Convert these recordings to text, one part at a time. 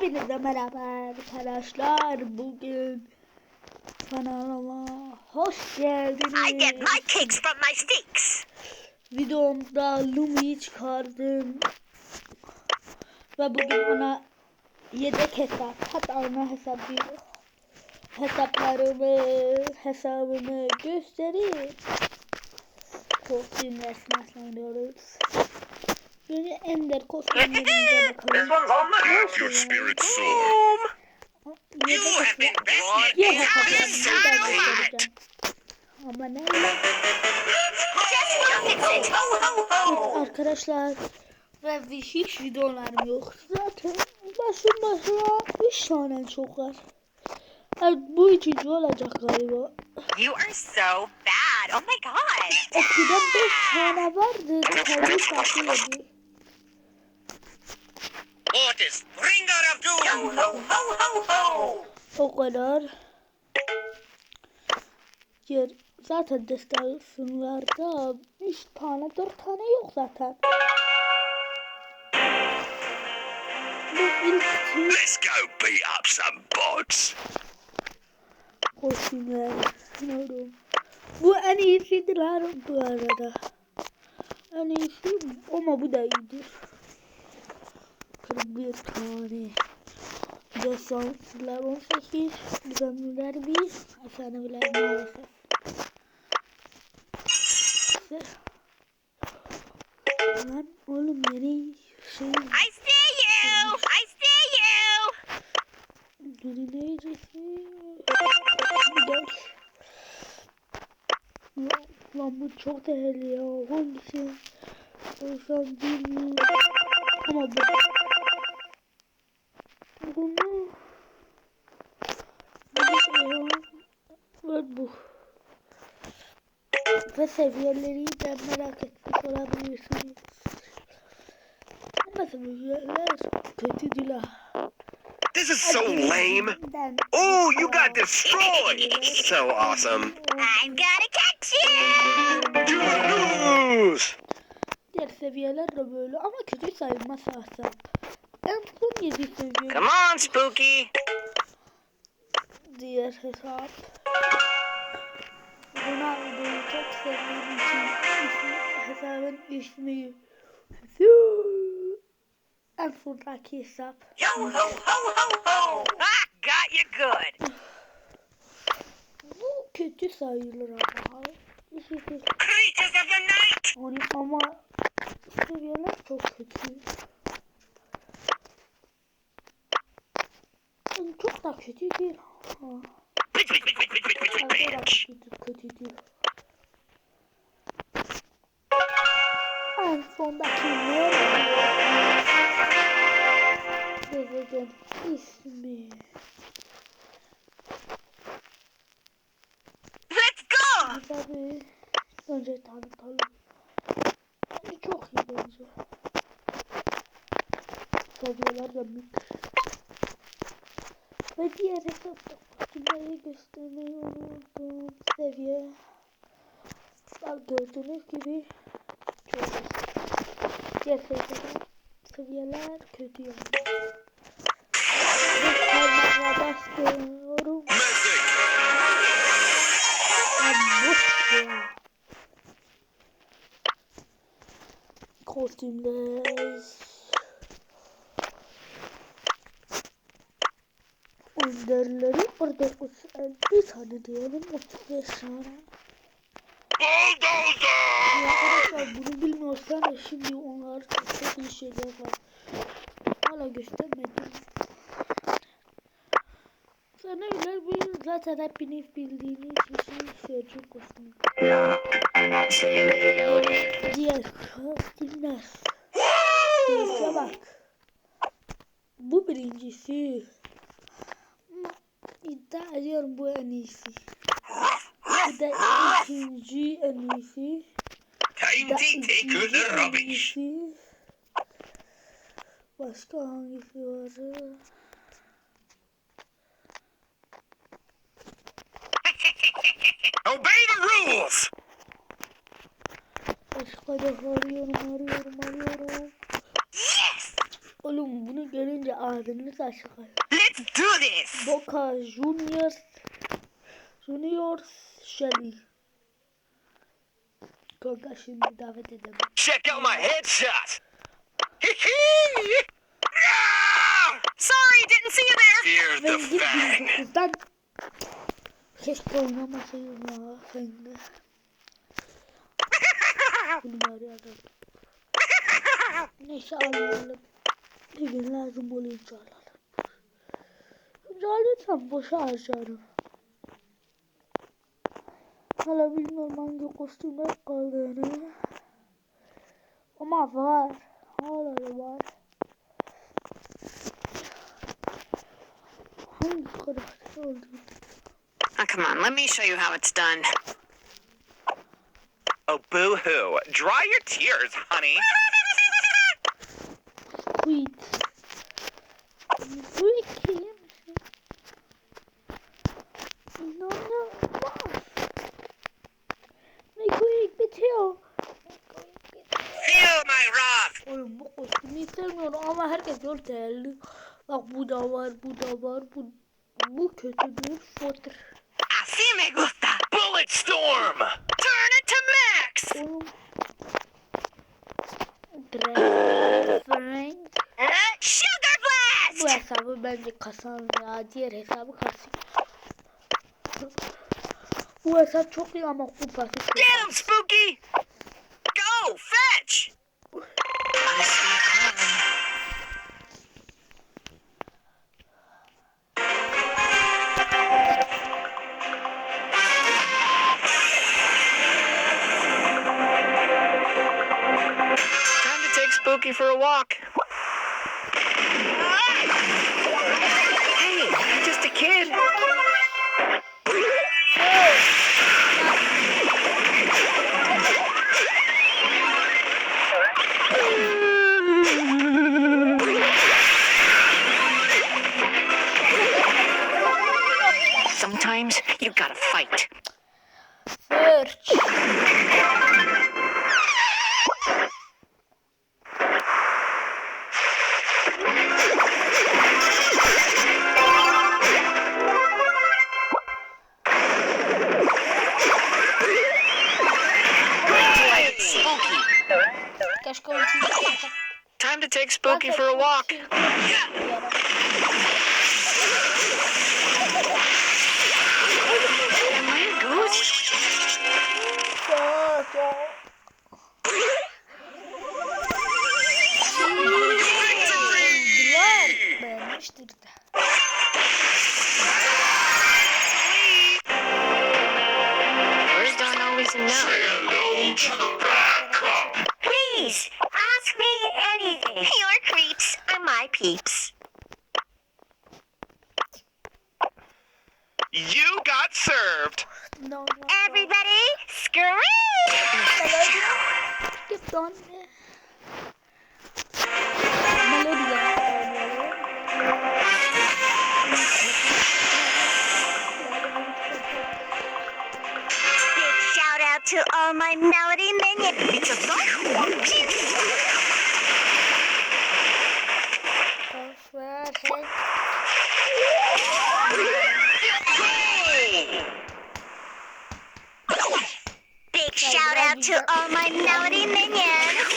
Hepinize merhaba arkadaşlar. Bugün kanalıma hoş I get geldiniz. my kicks from my sticks. Videomda Lumi'yi çıkardım. Ve bugün ona yedek hesap. Hatta ona hesap. Hesaplarımı, hesabımı göstereyim. Kostümler sınavlanıyoruz. Önce Ender kostümlerimize bakalım. Have your spirit soar. You have been brought Diğer in hesaplarımı da this göstereceğim. Ama ne? Arkadaşlar ve hiç videolarım yok. Zaten başım başına 3 tane çok var. Evet, bu üçüncü olacak galiba. You are so bad. Oh my god. Eskiden 5 tane vardı. Kendi. What is Ringar of Ho, ho, ho, ho. O kadar. Diğer zaten destanlarda 3 tane 4 tane yok zaten. Let's go beat up some bots. kostümler. Bilmiyorum. Bu en iyisidir ha bu arada. En iyisi ama bu da iyidir. 41 tane. Desanslar 18. Gizemliler 1. Efsaneviler maalesef. Lan oğlum yeni şey I see you. I see you. Yeni neycesi? Gel. Lan, lan bu çok değerli ya. Hangisi? Olsam bilmiyorum. Ama bu. Bunu. Bu ya. Evet bu. Ve seviyeleri de merak etmiş olabilirsiniz. Ama seviyeler kötü değil ha. This is so lame. Oh, you got destroyed. So awesome. I'm gonna catch you. You lose. Diğer seviyeler de böyle ama kötü sayılmaz aslında. En son 7 seviye Come on, Spooky. diğer hesap. Ronaldo'yu sevdiğim için hesabın ismi en sondaki hesap. Yo ho ho ho ho. Ah, got you good. Bu kötü sayılır ama. Creatures of the night. Yani ama seviyeler çok kötü. Yani çok da kötü değil. Ha. Bitch, bitch, bitch, bitch, bitch, bitch, bitch, kötü değil. En sondaki ne? Gezegen ismi. Let's go. Tabii önce tanıtalım. Bence çok iyi bence. Seviyeler de büyük. Ve diğer hesapta makineyi göstermeyi unuttum. Seviye. Gördüğünüz gibi. Diğer seviyeler, seviyeler kötü yani. Ve parmakla bastırıyorum. Mythic. Amosya. Kostümler. Önderleri orada bir tane diyelim 35 tane. Arkadaşlar bunu bilmiyorsanız şimdi onlar çok iyi şeyler var. Hala göstermedim. Öyle bir zaten hepiniz bildiğiniz bir şey Selçuk kostümü. Diğer kostümler. Şuraya bak. Bu birincisi. İddia ediyorum bu en iyisi. Bu da ikinci en iyisi. Time to take the rubbish. Başka hangisi var? Obey the rules. Başka da arıyorum arıyorum arıyorum. Yes. Oğlum bunu görünce ağzınız açık. Let's do this. Boca Juniors Juniors Shelly. Kanka şimdi davet edelim. Check out my headshot. Sorry, didn't see you there. Here's the fang. 19'dan Keşke oynamasaydım ya Feng'de. Bunları yazalım. Neyse alalım. Bir gün lazım olunca alalım. Zaten boşa harcarım. Hala bilmiyorum hangi kostümler kaldığını. Ama var. Hala da var. Hangi karakter olduğunu. Oh, ah, come on, let me show you how it's done. Oh, boo-hoo. Dry your tears, honey. Squid. İstemiyorum ama herkes diyor değerli. Bak bu da var, bu da var, bu bu kötüdür, fotur. Así me gusta. Bullet storm. Turn it to max. Frank. Sugar Bu blast. hesabı bence kasan ya. Diğer hesabı kasın. Bu hesap çok iyi ama kupası Get him, Spooky. Öldüler. Beğenmiştir de. Birds don't always know. Please, ask me anything. Your creeps are my peeps. You got served. No, no. Everybody, Big shout out to all my melody minions. Shout out to all my melody minions.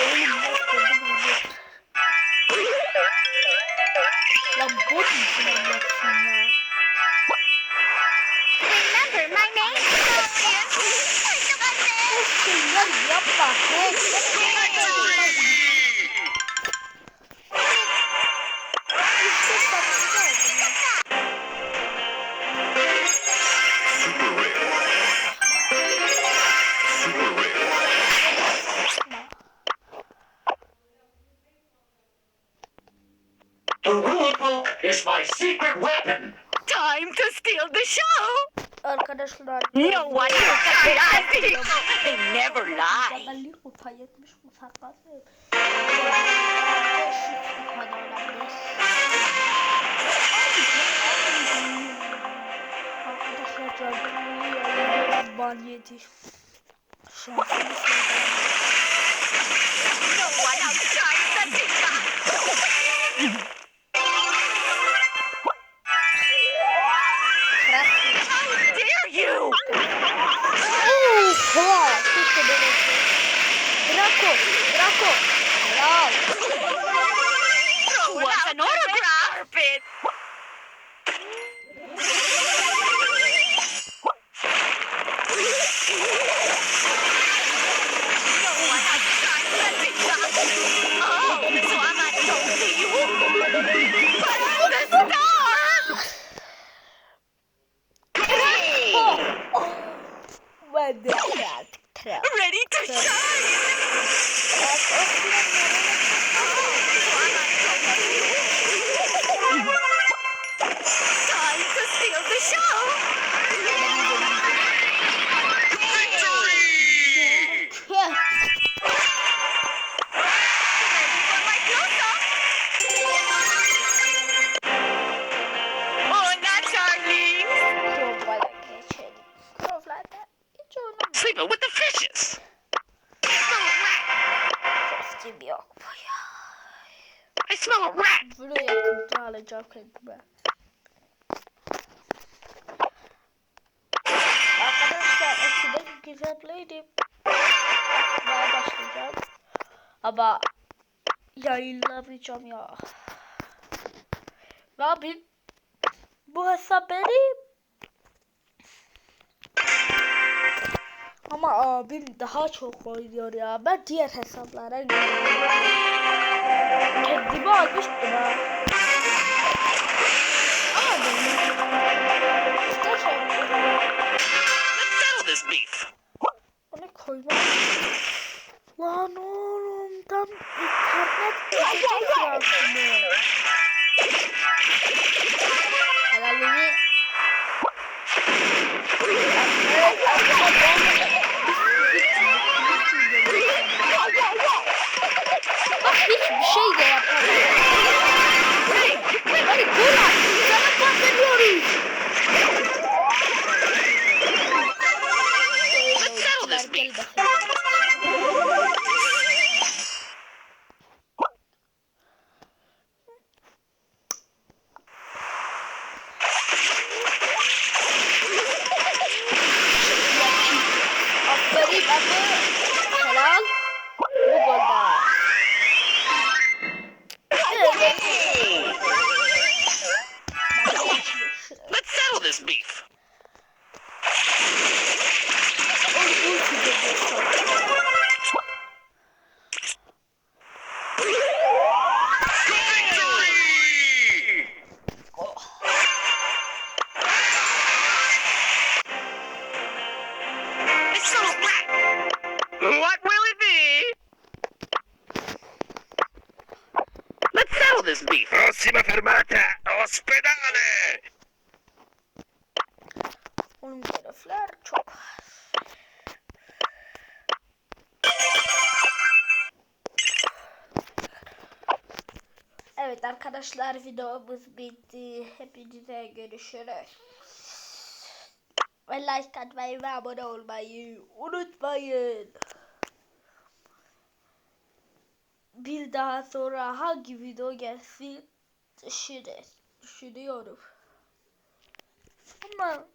Oğlum bak oldu bu bot. Lan bot musun anlatsın ya? Remember my name, The rule book is my secret weapon. Time to steal the show. Arkadaşlar. No one looks. They never lie. Arkadaşlar No one outside. Yakında alacağım kendime. Arkadaşlar eskiden güzelliydim. Daha başlayacağım. Ama yayınlamayacağım ya. Ne yapayım? Bu hesap benim. Ama abim daha çok oynuyor ya. Ben diğer hesaplara gidiyorum. Kendimi almıştım ha. Let's settle this beef. onu koymam. Lan oğlum tam internet geçecek yazımı. Helalini. Evet ラ Evet arkadaşlar videomuz bitti. Hepinize görüşürüz. Ve like atmayı ve abone olmayı unutmayın. Bir daha sonra hangi video gelsin düşünün, düşünüyorum. Ama